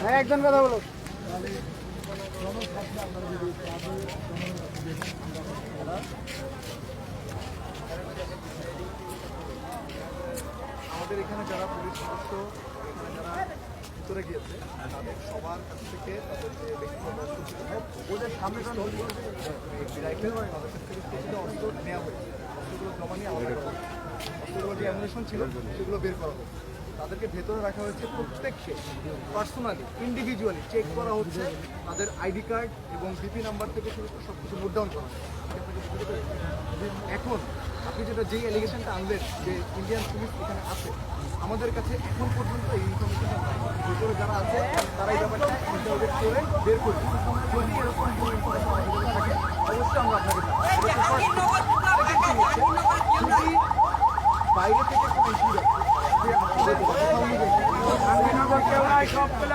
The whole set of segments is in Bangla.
হ্যাঁ, একজন কথা বলো আমাদের এখানে যারা পুলিশ সদস্য যারা ভিতরে গিয়েছে তাদের সবার কাছ থেকে তাদের যে ব্যক্তিগত সামনে অস্ত্র নেওয়া হয়েছে। অস্ত্রগুলো জমা নিয়ে আমাদের অস্ত্রগুলো যে অ্যামুনেশন ছিল সেগুলো বের করা হয়েছে। তাদেরকে ভেতরে রাখা হয়েছে প্রত্যেককে পার্সোনালি ইন্ডিভিজুয়ালি চেক করা হচ্ছে তাদের আইডি কার্ড এবং বিপি নাম্বার থেকে শুরু করে সব কিছু নোট ডাউন করা। এখন আপনি যেটা যেই অ্যালিগেশনটা আনলেন যে ইন্ডিয়ান পুলিশ এখানে আছে আমাদের কাছে এখন পর্যন্ত এই ইনফরমেশন ভিতরে যারা আছে তারা এই ব্যাপারটা করে বের করবে যদি এরকম কোনো ইনফরমেশন available থাকে অবশ্যই আমরা আপনাকে বাইরে থেকে কোনো ইস্যু যে আপনাদের কথা অনুযায়ী এটা বাংলাদেশ রেসপন্সিবিলিটি এই মুহূর্তে তাদেরকে নেই কোনো ইন্ডিয়ান পুলিশের সদস্য এখানে আছে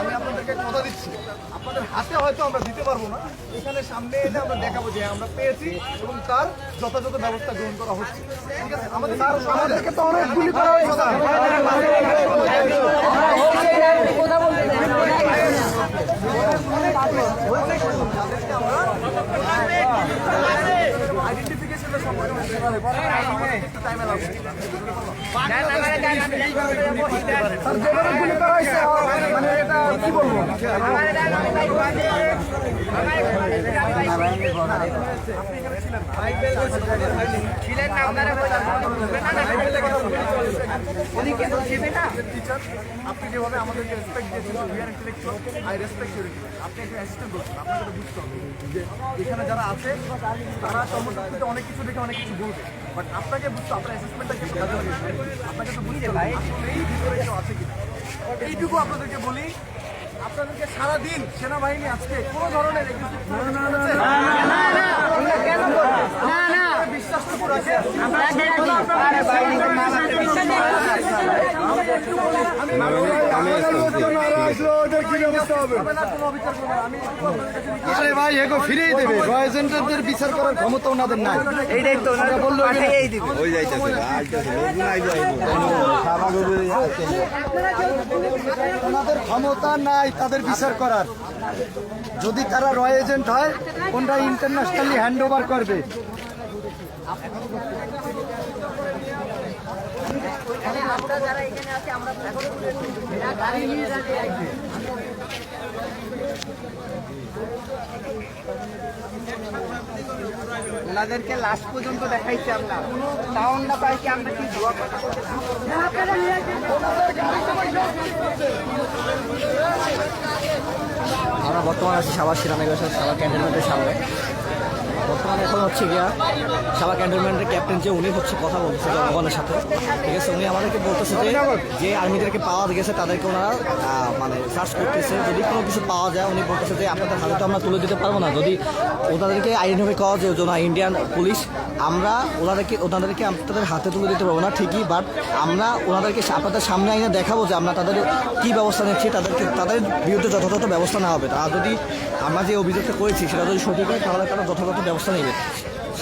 আমি আপনাদেরকে কথা দিচ্ছি আপনাদের হাতে হয়তো আমরা দিতে পারব না এখানে সামনে এলে আমরা দেখাবো যে আমরা পেয়েছি এবং তার যথাযথ ব্যবস্থা গ্রহণ করা হচ্ছে। ঠিক আছে? আমাদের আমাদেরকে তো অনেক গুলি করা হয়েছে। এটা টিচার আপনি যেভাবে আমাদেরকে রেসপেক্ট দিয়েছেন উই ইন্টেলেকচুয়াল আই রেসপেক্ট আপনি একজন অ্যাসিস্ট্যান্ট বলছেন আপনাকে বুঝতে হবে। যে এখানে যারা আছে, তারা কর্মসূচিতে অনেক কিছু দেখে অনেক কিছু বলবে। বাট আপনাকে বুঝতে আপনার অ্যাসেসমেন্টটা কি আপনাকে তো বুঝতে হবে এই ভিতরে কেউ আছে কিনা এইটুকু আপনাদেরকে বলি আপনাদেরকে সারাদিন সেনাবাহিনী আজকে কোনো ধরনের aggressive করছে? আপনারা বিশ্বাসটুকু request আরে ভাই এগো ফিরেই দেবে। রয়েজেন্টারদের বিচার করার ক্ষমতা ওনাদের নাই। এইটাই তো ওনারা বলল এই দিবে। ওই যাইতেছে ওনাদের ক্ষমতা নাই তাদের বিচার করার। যদি তারা রয় এজেন্ট হয় কোনটা ইন্টারন্যাশনালি হ্যান্ড ওভার করবে। আমরা যারা এখানে আছি আমরা গাড়ি নিয়ে যাচ্ছি ওনাদেরকে লাস্ট পর্যন্ত দেখাইছি আমরা। তাও না পাই কি আমরা কি ধোয়া কথা আমরা বর্তমানে আছি সাবার সিরামেগেশ্বর সাবার ক্যান্টনমেন্টের সামনে। বর্তমানে এখন হচ্ছে গিয়া সাবা ক্যান্টনমেন্টের ক্যাপ্টেন যে উনি হচ্ছে কথা বলছে জনগণের সাথে, ঠিক আছে? উনি আমাদেরকে বলতেছে যে যে আর্মিদেরকে পাওয়া গেছে, তাদেরকে ওনারা মানে সার্চ করতেছে। যদি কোনো কিছু পাওয়া যায়, উনি বলতেছে যে, আপনাদের হাতে তো আমরা তুলে দিতে পারব না। যদি ওনাদেরকে আইডেন্টিফাই করা যে ওনা ইন্ডিয়ান পুলিশ আমরা ওনাদেরকে ওনাদেরকে আপনাদের হাতে তুলে দিতে পারব না, ঠিকই বাট আমরা ওনাদেরকে আপনাদের সামনে আইনে দেখাবো যে আমরা তাদের কি ব্যবস্থা নিচ্ছি, তাদেরকে, তাদের বিরুদ্ধে যথাযথ ব্যবস্থা নেওয়া হবে। তারা যদি আমরা যে অভিযোগটা করেছি, সেটা যদি সঠিক হয়, তাহলে তারা যথাযথ ব্যবস্থা নেবে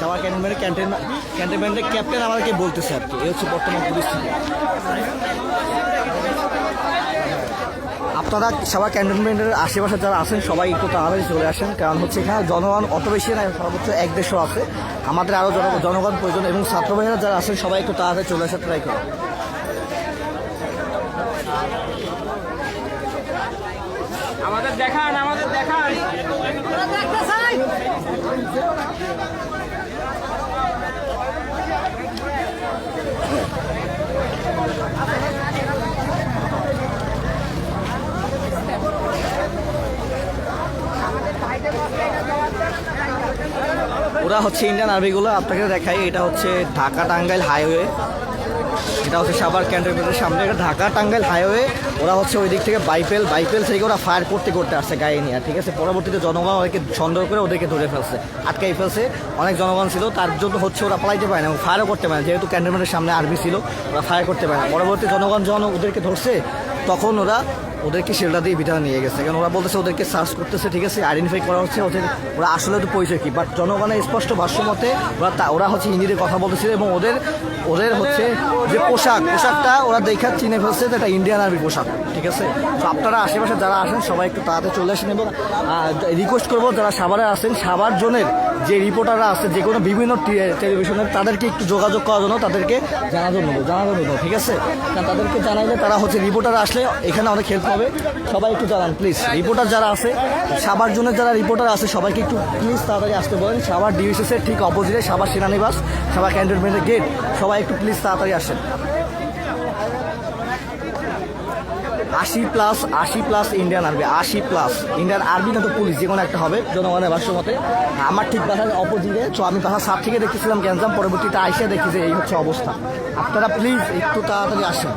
সাবার ক্যান্টনমেন্টের ক্যান্টেন ক্যান্টনমেন্টের ক্যাপ্টেন আমাদেরকে বলতেছে আর কি। এই হচ্ছে বর্তমান পরিস্থিতি। আপনারা সবাই ক্যান্টনমেন্টের আশেপাশে যারা আছেন, সবাই একটু তাড়াতাড়ি চলে আসেন। কারণ হচ্ছে এখানে জনগণ অত বেশি না সর্বোচ্চ এক দেড়শো আছে। আমাদের আরও জন- জনগণ প্রয়োজন এবং ছাত্র ভাইয়েরা যারা আছেন, সবাই একটু তাড়াতাড়ি চলে আসার ট্রাই করুন। আমাদের দেখান আমাদের দেখান। ওরা হচ্ছে ইন্ডিয়ান আর্মিগুলো আপনাকে দেখাই, এটা হচ্ছে ঢাকা টাঙ্গাইল হাইওয়ে এটা হচ্ছে সাবার ক্যান্টনমেন্টের সামনে একটা ঢাকা টাঙ্গাইল হাইওয়ে। ওরা হচ্ছে ওই দিক থেকে বাইপেল বাইপেল থেকে ওরা ফায়ার করতে করতে আসছে গায়ে নিয়ে ঠিক আছে? পরবর্তীতে জনগণ ওদেরকে সন্দেহ করে ওদেরকে ধরে ফেলছে, আটকাই ফেলছে। অনেক জনগণ ছিল, তার জন্য হচ্ছে ওরা পালাইতে পারে না এবং ফায়ারও করতে পারে না। যেহেতু ক্যান্টনমেন্টের সামনে আর্মি ছিল, ওরা ফায়ার করতে পারে না। পরবর্তী জনগণ যখন ওদেরকে ধরছে, তখন ওরা ওদেরকে সেটা দিয়ে ভিতরে নিয়ে গেছে। কারণ ওরা বলতেছে ওদেরকে সার্চ করতেছে, ঠিক আছে? আইডেন্টিফাই করা হচ্ছে, ওদের ওরা আসলে তো পরিচয় কি? বাট জনগণের স্পষ্ট ভাষ্য মতে, ওরা ওরা হচ্ছে হিন্দিতে কথা বলতেছিল এবং ওদের ওদের হচ্ছে যে পোশাক, পোশাকটা ওরা দেখা চিনে ফেলছে যে এটা ইন্ডিয়ান আর্মি পোশাক, ঠিক আছে? তো আপনারা আশেপাশে যারা আসেন, সবাই একটু তাড়াতাড়ি চলে আসেন এবং রিকোয়েস্ট করব, যারা সাভারে আসেন সাভার জোনের যে রিপোর্টাররা আছে, যে কোনো বিভিন্ন টেলিভিশনের তাদেরকে একটু যোগাযোগ করার জন্য তাদেরকে জানার জন্য, জানানোর জন্য, ঠিক আছে? কারণ তাদেরকে জানাইলে তারা হচ্ছে রিপোর্টার আসলে এখানে অনেক হেল্প হবে সবাই একটু জানান প্লিজ রিপোর্টার যারা আছে সাবার জন্য যারা রিপোর্টার আছে, সবাইকে একটু প্লিজ তাড়াতাড়ি আসতে বলেন। সাভার ডিভিসিস এর ঠিক অপোজিটে সাবার সেনানিবাস, সাভার ক্যান্টনমেন্টের গেট সবাই একটু প্লিজ তাড়াতাড়ি আসেন। আশি প্লাস আশি প্লাস ইন্ডিয়ান আর্মি আশি প্লাস ইন্ডিয়ান আর্মি না তো পুলিশ, যে কোনো একটা হবে, জনগণের ভাষ্য মতে। আমার ঠিক বাসার অপোজিটে তো আমি বাসার সাত থেকে দেখতেছিলাম গ্যাঞ্জাম, পরবর্তীতে আইসে দেখি যে এই হচ্ছে অবস্থা। আপনারা প্লিজ একটু তাড়াতাড়ি আসেন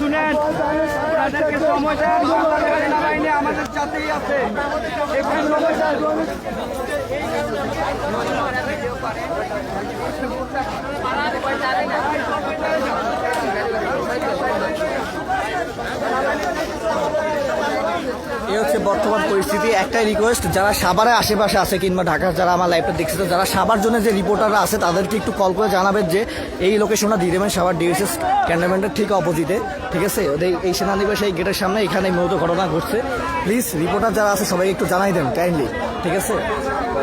শুনেন তাদেরকে সময় দেন বাংলাদেশ সেনাবাহিনী সাথেই আছে। এই হচ্ছে বর্তমান পরিস্থিতি, একটাই রিকোয়েস্ট যারা সাভারের আশেপাশে আছে কিংবা ঢাকার যারা আমার লাইফটা দেখছে যারা সাভার জন্য যে রিপোর্টাররা আছে, তাদেরকে একটু কল করে জানাবেন যে এই লোকেশনটা দিয়ে দেবেন, সাভার ডিএসএস ক্যান্টনমেন্টের ঠিক অপোজিটে ঠিক আছে? ওদের এই সেনানিবাস এই গেটের সামনে এখানে মূলত ঘটনা ঘটছে। প্লিজ রিপোর্টার যারা আছে, সবাই একটু জানাই দেন কাইন্ডলি ঠিক আছে?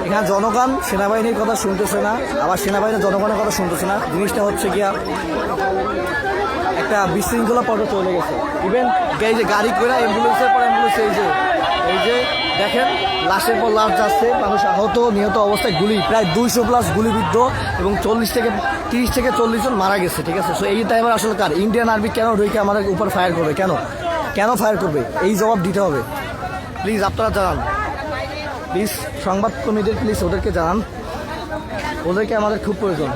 এখানে জনগণ সেনাবাহিনীর কথা শুনতেছে না, আবার সেনাবাহিনীর জনগণের কথা শুনতেছে না। জিনিসটা হচ্ছে গিয়া, একটা বিশৃঙ্খলা পর্ব চলে গেছে। ইভেন গাড়ি করে অ্যাম্বুলেন্সের পর অ্যাম্বুলেন্স এই যে এই যে দেখেন, লাশের পর লাশ যাচ্ছে, মানুষ আহত, নিহত অবস্থায় গুলি, প্রায় দুইশো প্লাস গুলিবিদ্ধ এবং চল্লিশ থেকে তিরিশ থেকে চল্লিশ জন মারা গেছে, ঠিক আছে? সো এই টাইমের আসলে কার? ইন্ডিয়ান আর্মি কেন ঢুকে আমাদের উপর ফায়ার করবে? কেন? কেন ফায়ার করবে? এই জবাব দিতে হবে। প্লিজ আপনারা জানান। প্লিজ সংবাদ কর্মীদের প্লিজ ওদেরকে জানান। ওদেরকে আমাদের খুব প্রয়োজন।